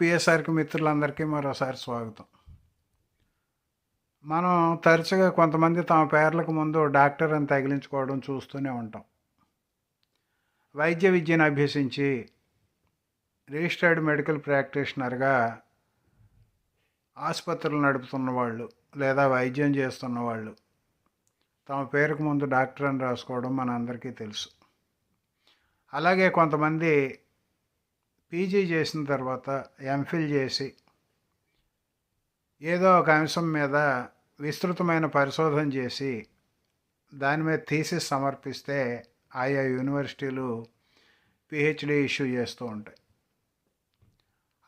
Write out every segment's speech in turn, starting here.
పిఎస్ఆర్కి మిత్రులందరికీ మరోసారి స్వాగతం. మనం తరచుగా కొంతమంది తమ పేర్లకు ముందు డాక్టర్ అని తగిలించుకోవడం చూస్తూనే ఉంటాం. వైద్య విద్యను అభ్యసించి రిజిస్టర్డ్ మెడికల్ ప్రాక్టీషనర్గా ఆసుపత్రులు నడుపుతున్న వాళ్ళు లేదా వైద్యం చేస్తున్న వాళ్ళు తమ పేరుకు ముందు డాక్టర్ అని రాసుకోవడం మనందరికీ తెలుసు. అలాగే కొంతమంది పీజీ చేసిన తర్వాత ఎంఫిల్ చేసి ఏదో ఒక అంశం మీద విస్తృతమైన పరిశోధన చేసి దాని మీద థీసిస్ సమర్పిస్తే ఆయా యూనివర్సిటీలు పిహెచ్డి ఇష్యూ చేస్తూ ఉంటాయి.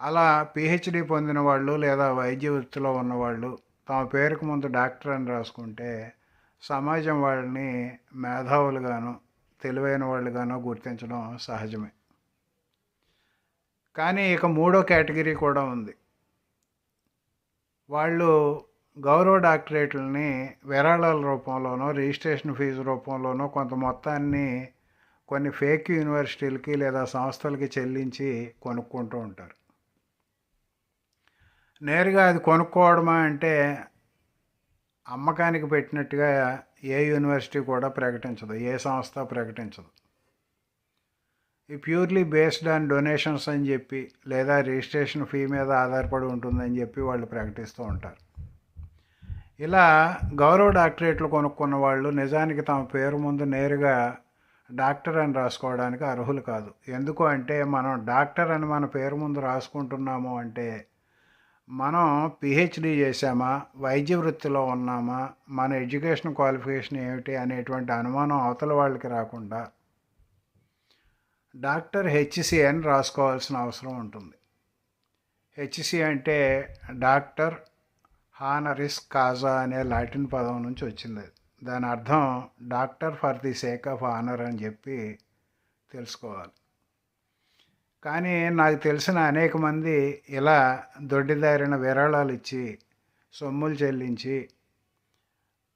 అలా పిహెచ్డి పొందిన వాళ్ళు లేదా వైద్య వృత్తిలో ఉన్నవాళ్ళు తమ పేరుకు ముందు డాక్టర్ అని రాసుకుంటే సమాజం వాళ్ళని మేధావులుగాను తెలివైన వాళ్ళుగానో గుర్తించడం సహజమే. కానీ ఇక మూడో కేటగిరీ కూడా ఉంది. వాళ్ళు గౌరవ డాక్టరేట్లని విరాళాల రూపంలోనో రిజిస్ట్రేషన్ ఫీజు రూపంలోనో కొంత మొత్తాన్ని కొన్ని ఫేక్ యూనివర్సిటీలకి లేదా సంస్థలకి చెల్లించి కొనుక్కుంటూ ఉంటారు. నేరుగా అది కొనుక్కోవడమా అంటే అమ్మకానికి పెట్టినట్టుగా ఏ యూనివర్సిటీ కూడా ప్రకటించదు ఏ సంస్థ ప్రకటించదు. ప్యూర్లీ బేస్డ్ ఆన్ డొనేషన్స్ అని చెప్పి లేదా రిజిస్ట్రేషన్ ఫీ మీద ఆధారపడి ఉంటుందని చెప్పి వాళ్ళు ప్రకటిస్తూ ఉంటారు. ఇలా గౌరవ డాక్టరేట్లు కొనుక్కున్న వాళ్ళు నిజానికి తమ పేరు ముందు నేరుగా డాక్టర్ అని రాసుకోవడానికి అర్హులు కాదు. ఎందుకు అంటే మనం డాక్టర్ అని మన పేరు ముందు రాసుకుంటున్నాము అంటే మనం పిహెచ్డి చేసామా వైద్య వృత్తిలో ఉన్నామా మన ఎడ్యుకేషన్ క్వాలిఫికేషన్ ఏమిటి అనేటువంటి అనుమానం అవతల వాళ్ళకి రాకుండా డాక్టర్ హెచ్సి అని రాసుకోవాల్సిన అవసరం ఉంటుంది. హెచ్సి అంటే డాక్టర్ హానరిస్ కాజా అనే లాటిన్ పదం నుంచి వచ్చింది. దాని అర్థం doctor for the sake of honour అని చెప్పి తెలుసుకోవాలి. కానీ నాకు తెలిసిన అనేక మంది ఇలా దొడ్డిదారిన విరాళాలు ఇచ్చి సొమ్ములు చెల్లించి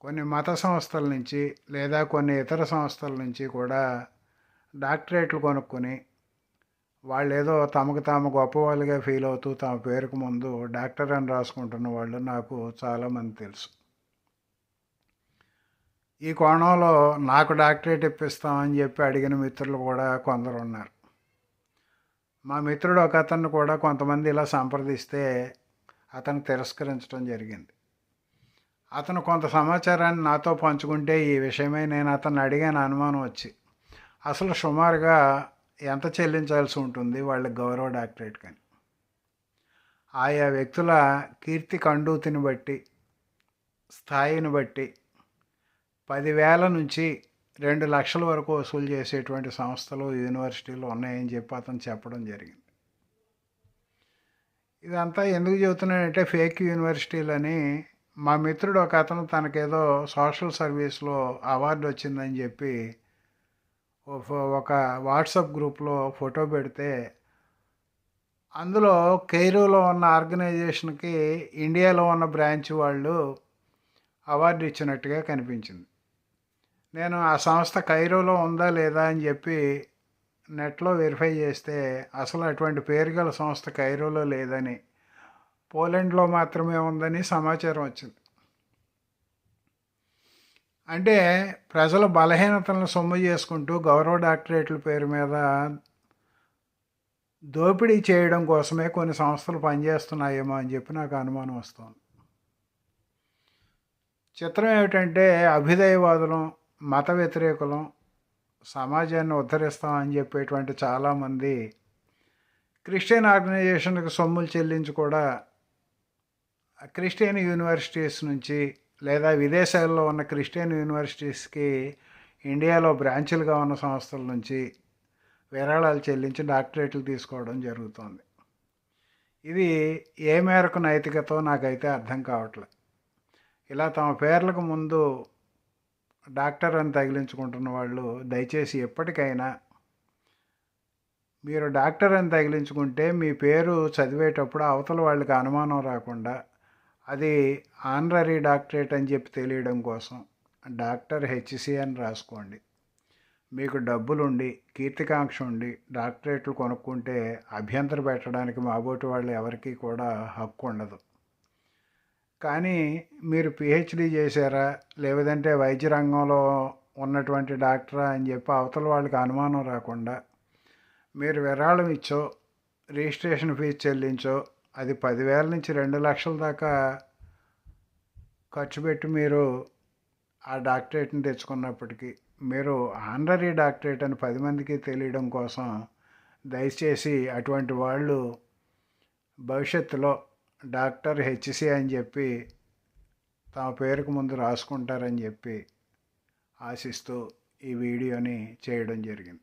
కొన్ని మత సంస్థల నుంచి లేదా కొన్ని ఇతర సంస్థల నుంచి కూడా డాక్టరేట్లు కొనుక్కొని వాళ్ళు ఏదో తమకు తాము గొప్పవాళ్ళుగా ఫీల్ అవుతూ తమ పేరుకు ముందు డాక్టర్ అని రాసుకుంటున్న వాళ్ళు నాకు చాలామంది తెలుసు. ఈ కోణంలో నాకు డాక్టరేట్ ఇప్పిస్తామని చెప్పి అడిగిన మిత్రులు కూడా కొందరు ఉన్నారు. మా మిత్రుడు ఒక అతన్ని కూడా కొంతమంది ఇలా సంప్రదిస్తే అతను తిరస్కరించడం జరిగింది. అతను కొంత సమాచారాన్ని నాతో పంచుకుంటే ఈ విషయమై నేను అతన్ని అడిగాను అనుమానం వచ్చి. అసలు సుమారుగా ఎంత చెల్లించాల్సి ఉంటుంది వాళ్ళ గౌరవ డాక్టరేట్ కానీ? ఆయా వ్యక్తుల కీర్తి కండూతిని బట్టి స్థాయిని బట్టి పదివేల నుంచి రెండు లక్షల వరకు వసూలు చేసేటువంటి సంస్థలు యూనివర్సిటీలు ఉన్నాయని చెప్పి అతను చెప్పడం జరిగింది. ఇదంతా ఎందుకు చెబుతున్నానంటే ఫేక్ యూనివర్సిటీలని మా మిత్రుడు ఒక అతను తనకేదో సోషల్ సర్వీస్లో అవార్డు వచ్చిందని చెప్పి ఒక వాట్సాప్ గ్రూప్లో ఫోటో పెడితే అందులో కైరోలో ఉన్న ఆర్గనైజేషన్కి ఇండియాలో ఉన్న బ్రాంచ్ వాళ్ళు అవార్డు ఇచ్చినట్టుగా కనిపించింది. నేను ఆ సంస్థ కైరోలో ఉందా లేదా అని చెప్పి నెట్లో వెరిఫై చేస్తే అసలు అటువంటి పేరు గల సంస్థ కైరోలో లేదని పోలాండ్లో మాత్రమే ఉందని సమాచారం వచ్చింది. అంటే ప్రజల బలహీనతలను సొమ్ము చేసుకుంటూ గౌరవ డాక్టరేట్ల పేరు మీద దోపిడీ చేయడం కోసమే కొన్ని సంస్థలు పనిచేస్తున్నాయేమో అని చెప్పి నాకు అనుమానం వస్తుంది. చిత్రం ఏమిటంటే అభ్యుదయవాదులం మత వ్యతిరేకులం సమాజాన్ని ఉద్ధరిస్తామని చెప్పేటువంటి చాలామంది క్రిస్టియన్ ఆర్గనైజేషన్కి సొమ్ములు చెల్లించి కూడా క్రిస్టియన్ యూనివర్సిటీస్ నుంచి లేదా విదేశాల్లో ఉన్న క్రిస్టియన్ యూనివర్సిటీస్కి ఇండియాలో బ్రాంచులుగా ఉన్న సంస్థల నుంచి విరాళాలు చెల్లించి డాక్టరేట్లు తీసుకోవడం జరుగుతుంది. ఇది ఏ మేరకు నైతికతో నాకైతే అర్థం కావట్లేదు ఇలా తమ పేర్లకు ముందు డాక్టర్ అని తగిలించుకుంటున్న వాళ్ళు దయచేసి ఎప్పటికైనా మీరు డాక్టర్ అని తగిలించుకుంటే మీ పేరు చదివేటప్పుడు అవతల వాళ్ళకి అనుమానం రాకుండా అది ఆనరరీ డాక్టరేట్ అని చెప్పి తెలియడం కోసం డాక్టర్ హెచ్సి అని రాసుకోండి. మీకు డబ్బులుండి కీర్తికాంక్ష ఉండి డాక్టరేట్లు కొనుక్కుంటే అభ్యంతర పెట్టడానికి మాబోటి వాళ్ళు ఎవరికీ కూడా హక్కు ఉండదు. కానీ మీరు పిహెచ్డి చేశారా? లేదంటే వైద్య రంగంలో ఉన్నటువంటి డాక్టరా అని చెప్పి అవతల వాళ్ళకి అనుమానం రాకుండా మీరు విరాళం ఇచ్చో రిజిస్ట్రేషన్ ఫీజు చెల్లించో అది పదివేల నుంచి రెండు లక్షల దాకా ఖర్చు పెట్టి మీరు ఆ డాక్టరేట్ని తెచ్చుకున్నప్పటికీ మీరు ఆనరీ డాక్టరేట్ అని పది మందికి తెలియడం కోసం దయచేసి అటువంటి వాళ్ళు భవిష్యత్తులో డాక్టర్ హెచ్సి అని చెప్పి తమ పేరుకు ముందు రాసుకుంటారని చెప్పి ఆశిస్తూ ఈ వీడియోని చేయడం జరిగింది.